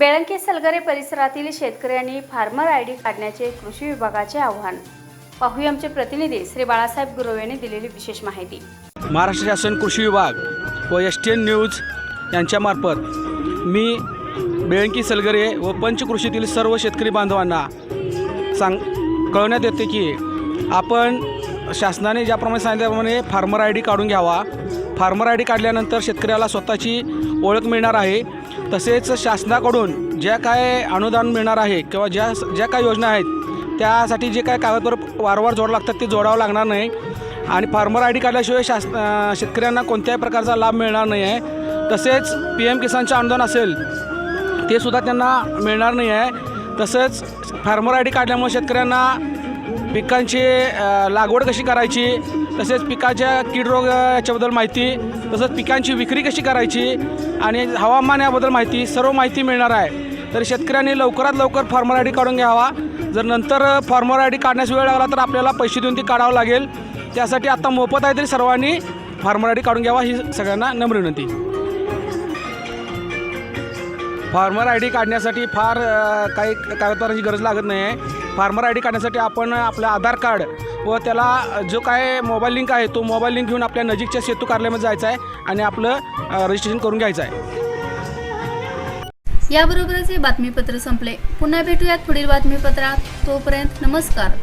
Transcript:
बेळंकी सलगरे परिसरातील शेतकऱ्यांनी farmer I D काढण्याचे कृषी विभागाचे आव्हान. पाहूया आमचे प्रतिनिधी श्री बाळासाहेब गुरव यांनी दिलेली विशेष माहिती. महाराष्ट्र शासन कृषी विभाग व एस टी एन न्यूज यांच्यामार्फत मी बेळंकी सलगरे व पंचकृषीतील सर्व शेतकरी बांधवांना सांग कळवण्यात येते की आपण शासनाने ज्याप्रमाणे सांगितल्याप्रमाणे फार्मर आय डी काढून घ्यावा. फार्मर आय डी काढल्यानंतर शेतकऱ्याला स्वतःची ओळख मिळणार आहे. तसेच शासनाकडून ज्या काय अनुदान मिळणार आहे किंवा ज्या ज्या काय योजना आहेत त्यासाठी जे काय कागदपत्र वारंवार जोडावं लागतात ते जोडावं लागणार नाही. आणि फार्मर आय डी काढल्याशिवाय शास शेतकऱ्यांना कोणत्याही प्रकारचा लाभ मिळणार नाही आहे. तसेच पी एम किसानचे अनुदान असेल ते सुद्धा त्यांना मिळणार नाही आहे. तसंच फार्मर आय डी काढल्यामुळे शेतकऱ्यांना पिकांची लागवड कशी करायची तसेच पिकाच्या कीड रोग याच्याबद्दल माहिती तसंच पिकांची विक्री कशी करायची आणि हवामान याबद्दल माहिती सर्व माहिती मिळणार आहे. तर शेतकऱ्यांनी लवकरात लवकर फार्मर आय डी काढून घ्यावा. जर नंतर फार्मर आय डी काढण्यास वेळ लागला तर आपल्याला पैसे देऊन ती काढावं लागेल. त्यासाठी आता मोफत आहे तरी सर्वांनी फार्मर आय डी काढून घ्यावा ही सगळ्यांना नम्र विनंती. फार्मर आय डी काढण्यासाठी फार काही कागदपत्रांची गरज लागत नाही आहे. फार्मर आय डी काढण्यासाठी आपण आपलं आधार कार्ड व त्याला जो काय मोबाईल लिंक आहे तो मोबाईल लिंक घेऊन आपल्या नजीकच्या सेतू कार्यालयामध्ये जायचं आहे आणि आपलं रजिस्ट्रेशन करून घ्यायचं आहे. याबरोबरच हे बातमीपत्र संपले. पुन्हा भेटूयात पुढील बातमीपत्रात. तोपर्यंत नमस्कार.